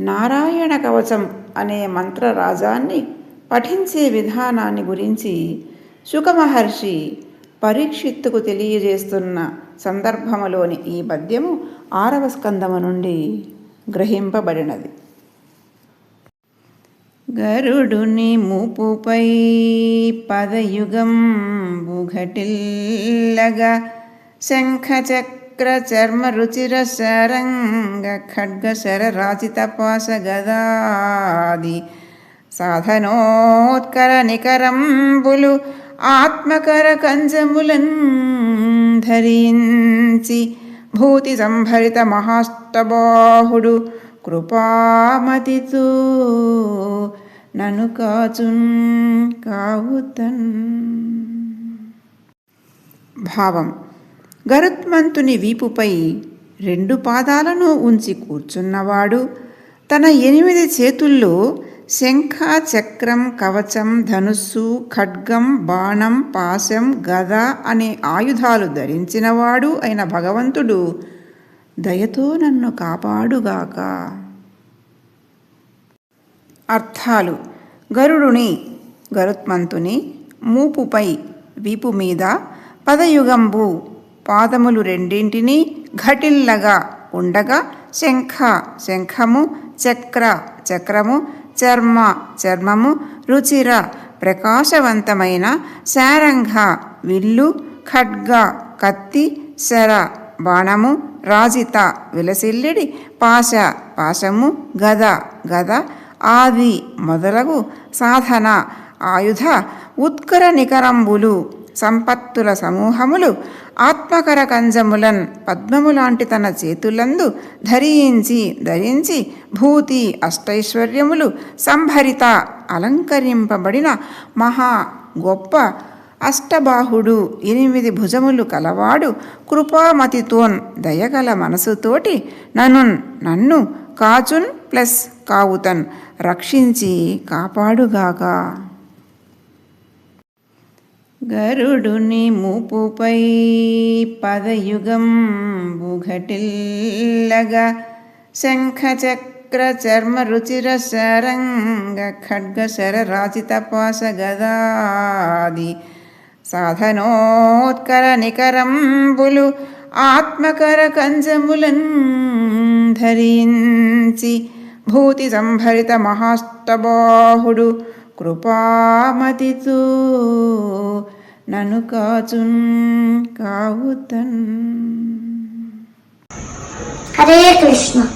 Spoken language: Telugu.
నారాయణ కవచం అనే మంత్రరాజాన్ని పఠించే విధానాన్ని గురించి శుకమహర్షి పరీక్షిత్తుకు తెలియజేస్తున్న సందర్భములోని ఈ పద్యము ఆరవ స్కందము నుండి గ్రహింపబడినది. గరుడుని మూపుపై పదయుగం బుఘటిల్లగా శంఖచక్ర చర్మ రుచిర శరంగ ఖడ్గ శర రాచిత పాశ గదాది సాధనోత్కర నికరంబులు ఆత్మకర కంజములన్ ధరించి భూతి సంభరిత మహాష్టబాహుడు కృపామతితో నను కాచున్ కావుతన్. భావం. గరుత్మంతుని వీపుపై రెండు పాదాలను ఉంచి కూర్చున్నవాడు తన ఎనిమిది చేతుల్లో శంఖ చక్రం కవచం ధనుస్సు ఖడ్గం బాణం పాశం గద అనే ఆయుధాలు ధరించినవాడు అయిన భగవంతుడు దయతో నన్ను కాపాడుగాక. అర్థాలు. గరుడుని గరుత్మంతుని మూపుపై వీపు మీద పదయుగంబు పాదములు రెండింటినీ ఘటిల్లగా ఉండగా శంఖ శంఖము చక్ర చక్రము చర్మ చర్మము రుచిర ప్రకాశవంతమైన శారంగ విల్లు ఖడ్గ కత్తి శర బాణము రాజిత విలసిల్లిడి పాశ పాశము గద గద ఆది మొదలగు సాధన ఆయుధ ఉత్కర నికరంబులు సంపత్తుల సమూహములు ఆత్మకర కంజములన్ పద్మము లాంటి తన చేతులందు ధరించి ధరించి భూతి అష్టైశ్వర్యములు సంభరిత అలంకరింపబడిన మహా గొప్ప అష్టబాహుడు ఎనిమిది భుజములు కలవాడు కృపామతితోన్ దయగల మనసుతోటి నన్ను నన్ను కాచున్ ప్లస్ కావుతన్ రక్షించి కాపాడుగాక. గరుడుని ముపుపై పదయుగం బుఘటిల్లగా. శంఖచక్ర చర్మ రుచిర శరంగ ఖడ్గ శర రాచిత గదాది సాధనోత్కర నికరంబులు ఆత్మకర కంజములన్ ధరించి భూతి సంభరిత మహాష్టబాహుడు కృపామతితో నను కాచున్ కావుతన్. హరే కృష్ణ.